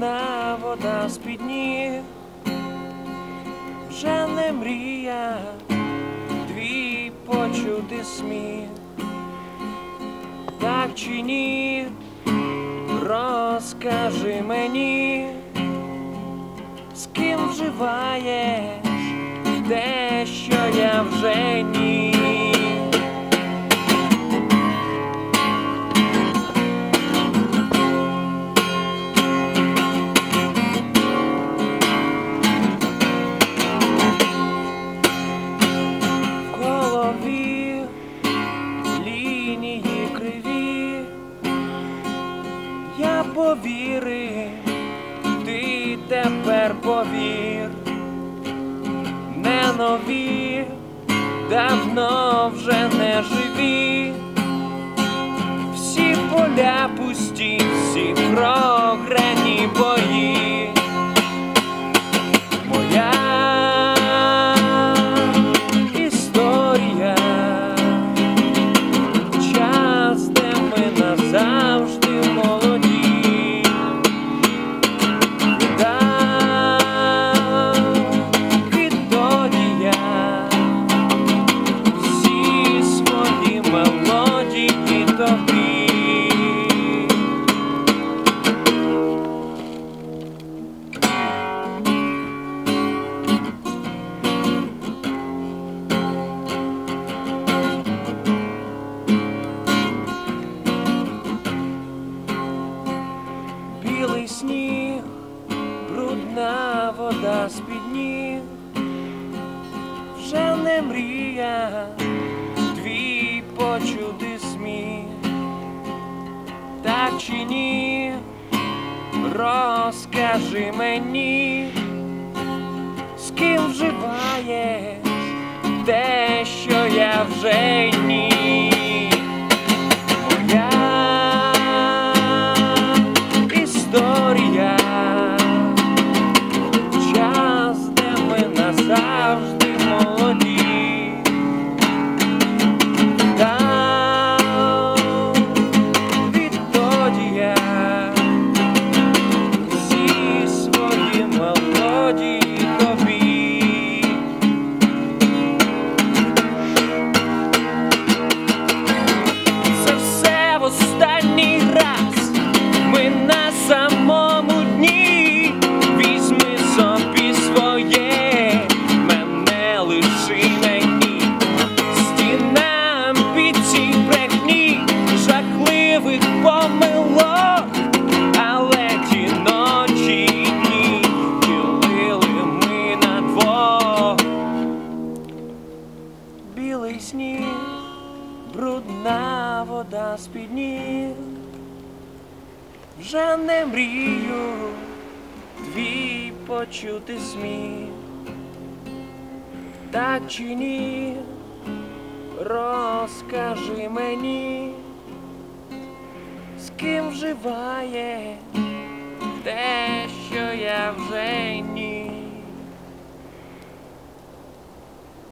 брудна вода з-під ніг, вже не мрія, твій почути сміх, так чи ні, розкажи мені, з ким вживаєш те, що я вже ні. Я повірив, ти тепер повір, не нові, давно вже не живі, всі поля пусті, всі програні бої. Моя брудна вода з-під ніг, вже не мрія, твій почути сміх, так чи ні, розкажи мені, з ким вживаєш те, що я вже але ті дні ділили ми на двох. Білий сніг брудна вода ніг. Вже не мрію твій почути сміх, так чи ні, розкажи мені, ким вживає